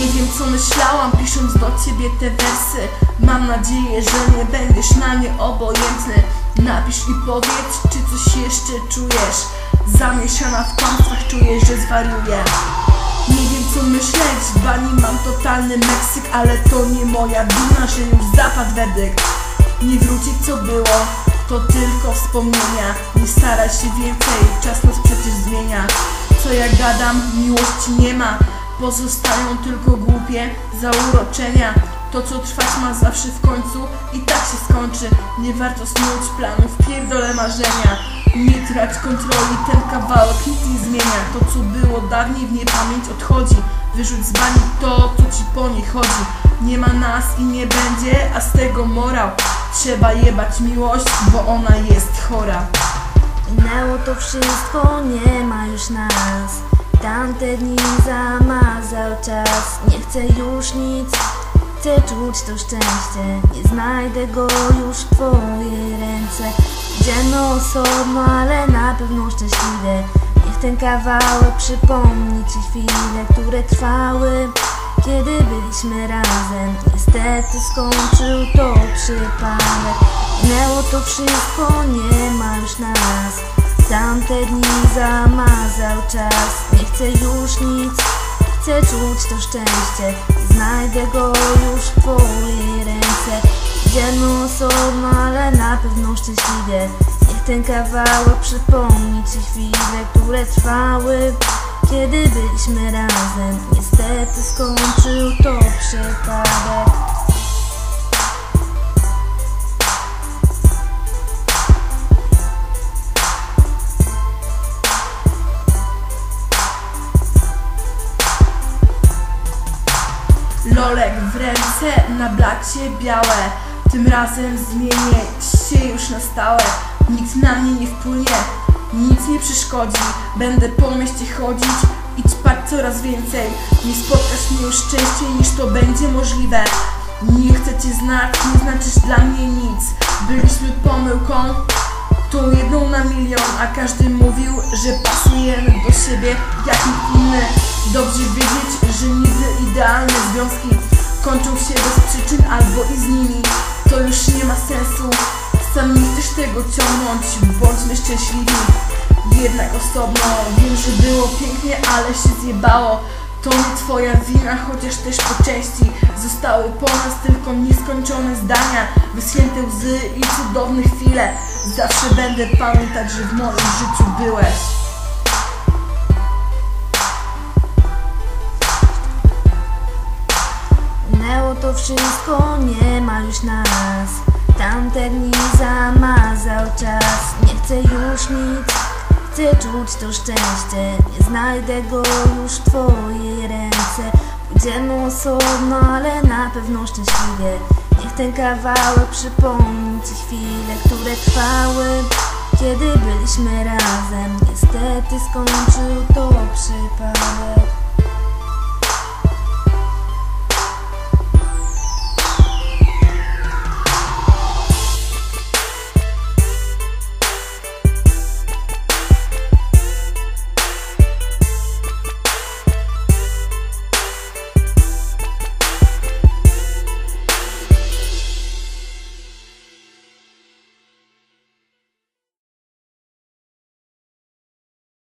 Nie wiem co myślałam pisząc do ciebie te wersy. Mam nadzieję, że nie będziesz na nie obojętny. Napisz i powiedz, czy coś jeszcze czujesz. Zamieszana w kłamstwach czuję, że zwariuję. Nie wiem co myśleć, w bani mam totalny Meksyk Ale to nie moja wina, że już zapadł werdykt. Nie wróci co było, to tylko wspomnienia. Nie staraj się więcej, czas nas przecież zmienia. Co ja gadam, miłości nie ma Pozostają tylko głupie zauroczenia. To co trwać ma zawsze w końcu i tak się skończy. Nie warto snuć planów, pierdolę marzenia. Nie trać kontroli, ten kawałek nic nie zmienia. To co było dawniej w niepamięć odchodzi. Wyrzuć z bani to, co ci po niej chodzi. Nie ma nas i nie będzie, a z tego morał. Trzeba jebać miłość, bo ona jest chora. Minęło to wszystko, nie ma już nas Tamte dni zamazał czas. Nie chcę już nic, chcę czuć to szczęście. Nie znajdę go już w twoje ręce. Idziemy osobno, ale na pewno szczęśliwie Niech ten kawałek przypomni ci chwile, które trwały kiedy byliśmy razem. Niestety skończył to przypadek. Minęło to wszystko, nie ma już nas Tamte dni zamazał czas. Nie chcę już nic. Chcę czuć to szczęście. Znajdę go już w twojej ręce. Idziemy osobno, ale na pewno szczęśliwie. Niech ten kawałek przypomni ci chwile, które trwały kiedy byliśmy razem. Niestety skończył to przypadek Lolek w ręce, na blacie białe. Tym razem zmienię się już na stałe. Nikt na mnie nie wpłynie, nic nie przeszkodzi. Będę po mieście chodzić i ćpać coraz więcej. Nie spotkasz mnie już częściej niż to będzie możliwe. Nie chcę cię znać, nie znaczysz dla mnie nic. Byliśmy pomyłką, na milion A każdy mówił, że pasujemy do siebie jak nikt inny Dobrze wiedzieć, że nigdy idealne związki Kończą się bez przyczyn albo i z nimi. To już nie ma sensu. Sam nie chcesz tego ciągnąć Bądźmy szczęśliwi. Jednak osobno Wiem, że było pięknie, ale się zjebało to nie twoja wina, chociaż też po części. Zostały po nas tylko nieskończone zdania Wyschnięte łzy i cudowne chwile. Zawsze będę pamiętać, że w moim życiu byłeś. Minęło to wszystko, nie ma już nas. Tamte dni zamazał czas. Nie chcę już nic Chcę czuć to szczęście. Nie znajdę go już w twojej ręce. Pójdziemy osobno, ale na pewno szczęśliwie. Niech ten kawałek przypomni ci chwile, które trwały Kiedy byliśmy razem. Niestety skończył to przypadek